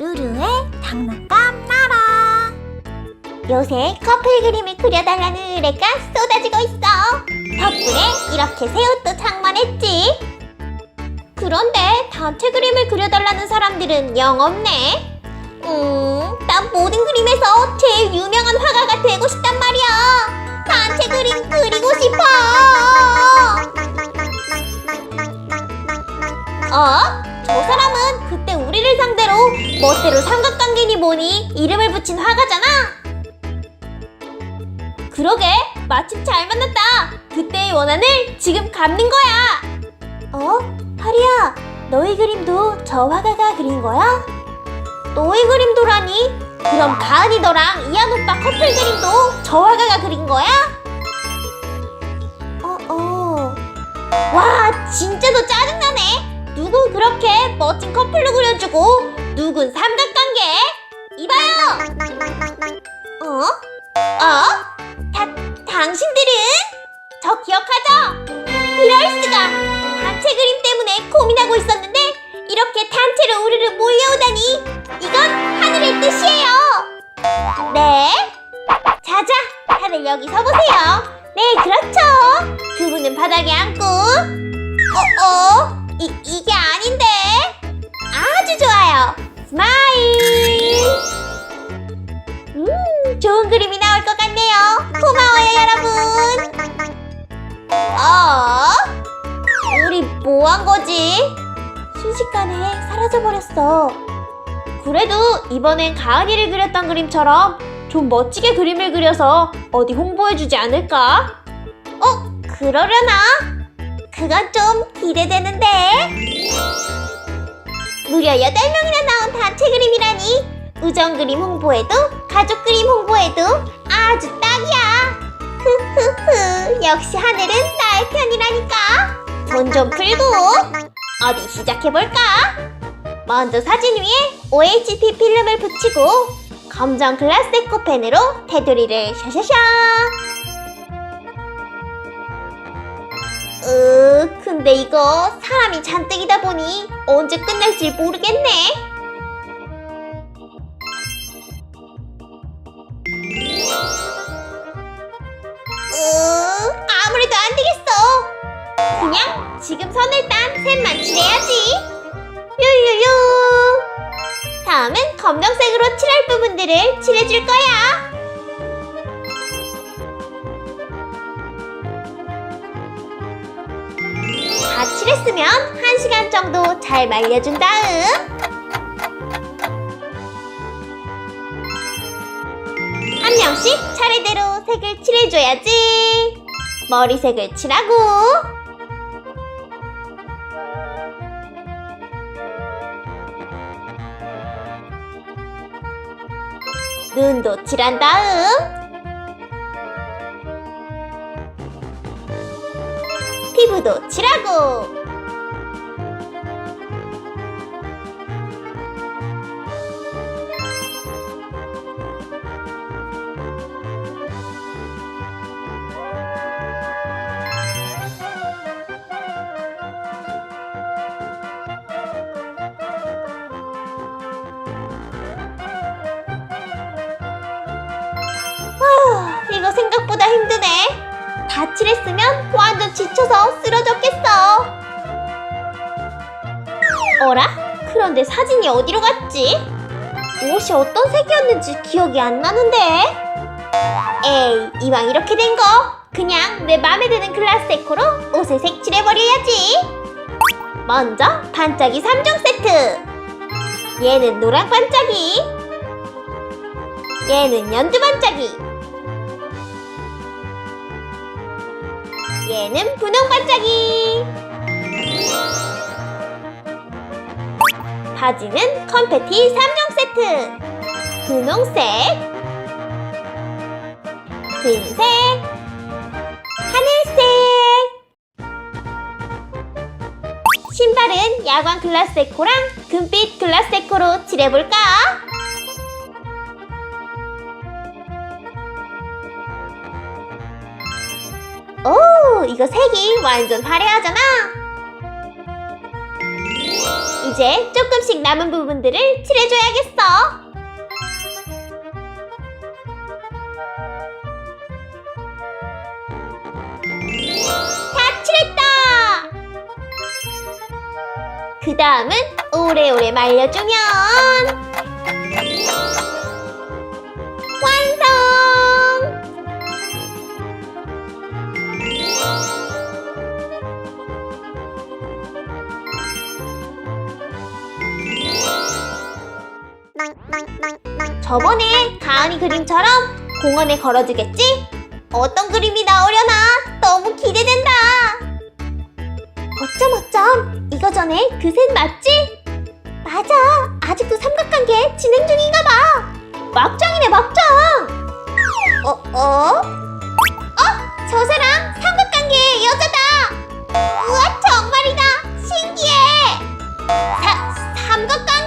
루루의 장난감 나라. 요새 커플 그림을 그려달라는 의뢰가 쏟아지고 있어. 덕분에 이렇게 새 옷도 장만했지. 그런데 단체 그림을 그려달라는 사람들은 영 없네. 음, 난 모든 그림에서 제일 유명한 화가가 되고 싶단 말이야. 단체 그림 그리고 싶어. 어? 멋대로 삼각관계니 뭐니 이름을 붙인 화가잖아. 그러게 마침 잘 만났다. 그때의 원한을 지금 갚는 거야. 어? 하리야, 너의 그림도 저 화가가 그린 거야? 너의 그림도라니? 그럼 가은이 너랑 이한 오빠 커플 그림도 저 화가가 그린 거야? 어, 어. 와, 진짜 너 짜증나네. 누구 그렇게 멋진 커플로 그려주고 누군 삼각관계? 이봐요. 어? 어? 다, 당신들은 저 기억하죠? 이럴 수가. 단체 그림 때문에 고민하고 있었는데 이렇게 단체로 우르르 몰려오다니 이건 하늘의 뜻이에요. 네. 자자, 다들 여기 서보세요. 네, 그렇죠. 두 분은 바닥에 앉고 어, 어, 이, 이게 고마워요, 여러분. 어? 우리 뭐 한 거지? 순식간에 사라져버렸어. 그래도 이번엔 가은이를 그렸던 그림처럼 좀 멋지게 그림을 그려서 어디 홍보해주지 않을까? 어? 그러려나? 그건 좀 기대되는데. 무려 8명이나 나온 단체 그림이라니. 우정 그림 홍보에도 가족 그림 홍보에도 아주 딱이야. 흐흐흐. 역시 하늘은 나의 편이라니까. 돈 좀 풀고 어디 시작해볼까? 먼저 사진 위에 OHP 필름을 붙이고 검정 글라스 데코펜으로 테두리를 샤샤샤 으, 근데 이거 사람이 잔뜩이다 보니 언제 끝날지 모르겠네. 지금 선을 딴 셋만 칠해야지. 유유유. 다음은 검정색으로 칠할 부분들을 칠해줄 거야. 다 칠했으면 1시간 정도 잘 말려준 다음 한 명씩 차례대로 색을 칠해줘야지 머리색을 칠하고 눈도 칠한 다음. 피부도 칠하고 생각보다 힘드네. 다 칠했으면 완전 지쳐서 쓰러졌겠어. 어라? 그런데 사진이 어디로 갔지? 옷이 어떤 색이었는지 기억이 안 나는데. 에이, 이왕 이렇게 된 거, 그냥 내 맘에 드는 글라스 데코로 옷을 색칠해버려야지. 먼저 반짝이 3종 세트. 얘는 노랑 반짝이. 얘는 연두 반짝이. 얘는 분홍 반짝이. 바지는 컴패티 3종 세트. 분홍색, 흰색, 하늘색. 신발은 야광 글라스 데코랑 금빛 글라스 데코로 칠해볼까? 오, 이거 색이 완전 화려하잖아. 이제 조금씩 남은 부분들을 칠해줘야겠어. 다 칠했다! 그 다음은 오래오래 말려주면 저번에 가은이 그림처럼 공원에 걸어주겠지? 어떤 그림이 나오려나 너무 기대된다. 어쩜 어쩜 이거 전에 그 셋 맞지? 맞아 아직도 삼각관계 진행 중인가 봐 막장이네 막장 어? 어? 어? 저 사람 삼각관계 여자다 우와 정말이다 신기해 사, 삼각관계